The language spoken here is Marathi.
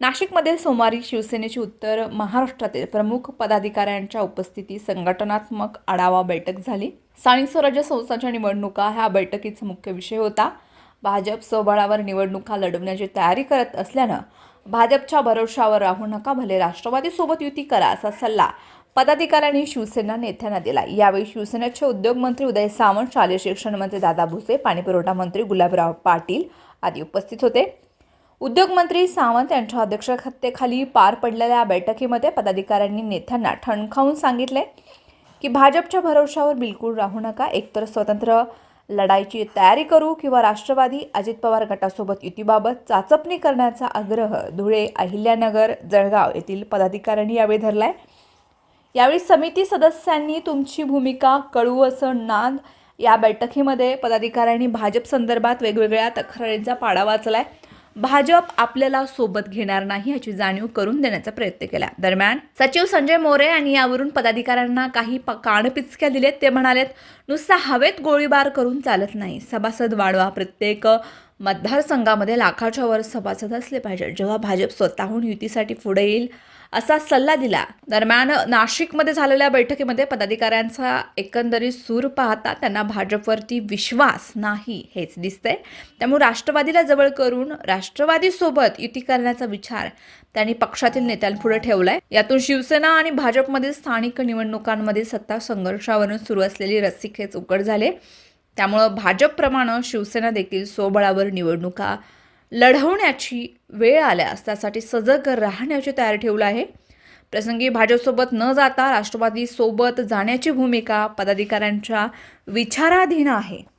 नाशिकमध्ये सोमवारी शिवसेनेची उत्तर महाराष्ट्रातील प्रमुख पदाधिकाऱ्यांच्या उपस्थितीत संघटनात्मक आढावा बैठक झाली. स्थानिक स्वराज्य संस्थांच्या निवडणुका ह्या बैठकीचा मुख्य विषय होता. भाजप स्वबळावर निवडणुका लढवण्याची तयारी करत असल्यानं भाजपच्या भरोशावर राहू नका भले राष्ट्रवादीसोबत युती करा असा सल्ला पदाधिकाऱ्यांनी शिवसेना नेत्यांना दिला. यावेळी शिवसेनेचे उद्योगमंत्री उदय सामंत शालेय शिक्षण मंत्री दादा भुसे पाणीपुरवठा मंत्री गुलाबराव पाटील आदी उपस्थित होते. उद्योगमंत्री सावंत यांच्या अध्यक्षतेखाली पार पडलेल्या या बैठकीमध्ये पदाधिकाऱ्यांनी नेत्यांना ठणकावून सांगितले की भाजपच्या भरोशावर बिलकुल राहू नका एकतर स्वतंत्र लढाईची तयारी करू किंवा राष्ट्रवादी अजित पवार गटासोबत युतीबाबत चाचपणी करण्याचा आग्रह धुळे अहिल्यानगर जळगाव येथील पदाधिकाऱ्यांनी यावेळी धरलाय. यावेळी समिती सदस्यांनी तुमची भूमिका कळू असं नाद या बैठकीमध्ये पदाधिकाऱ्यांनी भाजप संदर्भात वेगवेगळ्या तक्रारींचा पाडा वाचलाय. भाजप आपल्याला सोबत घेणार नाही याची जाणीव करून देण्याचा प्रयत्न केला. दरम्यान सचिव संजय मोरे यांनी यावरून पदाधिकाऱ्यांना काही प- कानपिचक्या दिलेत. ते म्हणालेत नुसता हवेत गोळीबार करून चालत नाही. सभासद वाढवा प्रत्येक मतदारसंघामध्ये लाखाच्या वर सभासद असले पाहिजेत जेव्हा भाजप स्वतःहून युतीसाठी पुढे येईल असा सल्ला दिला. दरम्यान नाशिकमध्ये झालेल्या बैठकीमध्ये पदाधिकाऱ्यांचा एकंदरीत सूर पाहता त्यांना भाजपवरती विश्वास नाही हेच दिसतंय. त्यामुळे राष्ट्रवादीला जवळ करून राष्ट्रवादीसोबत युती करण्याचा विचार त्यांनी पक्षातील नेत्यांपुढे ठेवलाय. यातून शिवसेना आणि भाजपमधील स्थानिक निवडणुकांमध्ये सत्ता संघर्षावरून सुरू असलेली रस्सीखेच उघड झाले. त्यामुळं भाजपप्रमाणे शिवसेना देखील स्वबळावर निवडणुका लढवण्याची वेळ आल्यास त्यासाठी सजग राहण्याची तयारी ठेवलं आहे. प्रसंगी भाजपसोबत न जाता राष्ट्रवादी सोबत जाण्याची भूमिका पदाधिकाऱ्यांच्या विचाराधीन आहे.